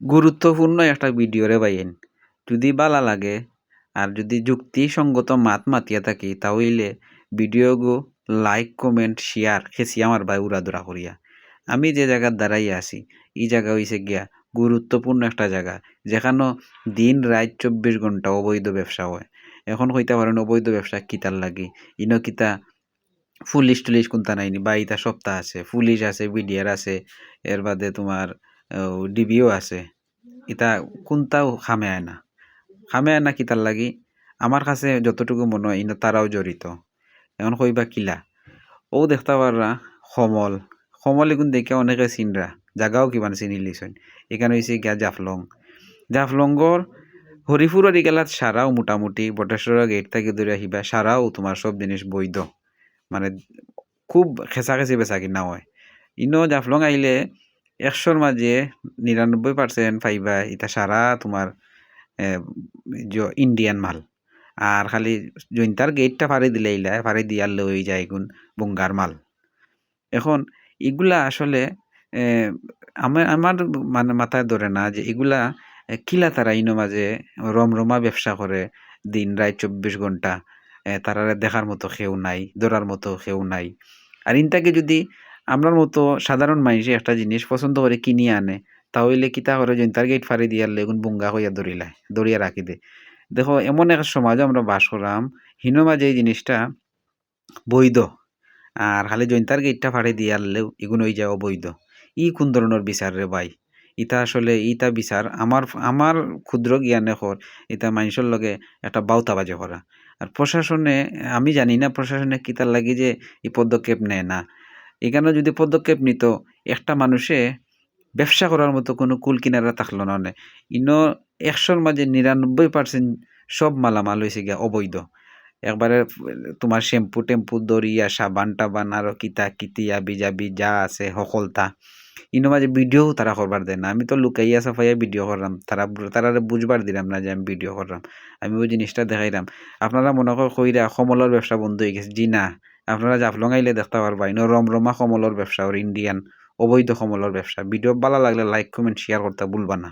গুরুত্বপূর্ণ একটা ভিডিও রে ভাইয়েন যদি বালা লাগে, আর যদি যুক্তিসঙ্গত মাত মাতিয়া থাকি তাহলে ভিডিও গো লাইক কমেন্ট শেয়ার খেসি আমার ভাই উড়াদুরা করিয়া। আমি যে জায়গার দাঁড়াইয়া আছি এই জায়গা হইছে গিয়া গুরুত্বপূর্ণ একটা জায়গা, যেখানে দিন রাত চব্বিশ ঘণ্টা অবৈধ ব্যবসা হয়। এখন হইতে পারেন অবৈধ ব্যবসা কিতার লাগে? ইন কিতা পুলিশ টুলিশ কোনটা নাইনি বা ইতা সপ্তাহ আছে পুলিশ আছে, বিডিআর আছে, এর বাদে তোমার ডিবিও আছে। ইতা কোনটাও খামে আয় না খামে আয় না কিতার লাগি? আমার কাছে যতটুকু মনে হয় তারাও জড়িত। এখন কইবা কিলা? ও দেখতে পাররা, সমল। সমল এগুন দেখে অনেকে চিনরা। জাগাও কিমান চিনি লিছেন এখানে হয়েছে গিয়া জাফলং। জাফলংর হরিপুরের এগুলাত সারাও মোটামুটি বটেশ্বর গেট থেকে ধরে আহিবা সারাও তোমার সব জিনিস বৈধ। মানে খুব খেঁচাখেচি বেচা কিনা হয়। ইনো জাফলং আইলে একশোর মাঝে নিরানব্বই পার্সেন্ট পাইবা, ইটা সারা তোমার ইন্ডিয়ান মাল। আর খালি জৈন্তার গেটটা ফাড়ি দিলে ইলা, ফাড়ি দিয়ার লই যায় এগুন বঙ্গার মাল। এখন এগুলা আসলে আমার আমার মানে মাথায় ধরে না যে এগুলা কিলা তারা ইনো মাঝে রমরমা ব্যবসা করে দিন রায় চব্বিশ ঘণ্টা তারা দেখার মতো কেউ নাই, ধরার মতো কেউ নাই। আর ইনটাকে যদি আমরার মতো সাধারণ মানুষে একটা জিনিস পছন্দ করে কিনিয়ে আনে। তাহলে কিতা করে তার গেট ফাড়ি দিয়ার লেগুন বুঙ্গা হইয়া দৌড়িলায় দৌড়িয়া রাখি দে। দেখো, এমন এক সমাজে আমরা বাস করাম, হিনো মাঝে এই জিনিসটা বৈধ। আর খালি জৈন্তার গেটটা ফাড়ি দিয়ারলেও এগুন ওই যায় অবৈধ ই কোন ধরনের বিচার রে ভাই? ইতা আসলে, ইতা বিচার আমার আমার ক্ষুদ্র জ্ঞানে হর ইটা মানুষের লগে একটা বাউতাবাজি করা। আর প্রশাসনে, আমি জানি না প্রশাসনে কিতার লাগি যে এই পদক্ষেপ নেয় না। এখানে যদি পদক্ষেপ নিত, একটা মানুষে ব্যবসা করার মতো কোনো কুল কিনারা থাকল না ইনো একশোর মাঝে নিরানব্বই পার্সেন্ট সব মালামাল হয়েছে গিয়া অবৈধ। একবারে তোমার শ্যাম্পু টেম্পু দরিয়া সাবান টাবান, আরও কিতা কিতিয়া বিজাবি যা আছে সকলতা ইনো মাঝে ভিডিও তারা করবার দেয় না। আমি তো লুকাইয়া সাফাইয়া ভিডিও করলাম। তারা তারা বুঝবার দিলাম না যে আমি ভিডিও করলাম। আমি ওই জিনিসটা দেখাইলাম। আপনারা মনে কর কইরা সমলের ব্যবসা বন্ধ হয়ে গেছে। জি না। আপনারা জাফলং আইলে দেখতে পারবা, ইনো রমরমা কমলর ব্যবসা, ওর ইন্ডিয়ান অবৈধ কমলর ব্যবসা। ভিডিও ভালো লাগলে লাইক কমেন্ট শেয়ার করতে ভুলবা না।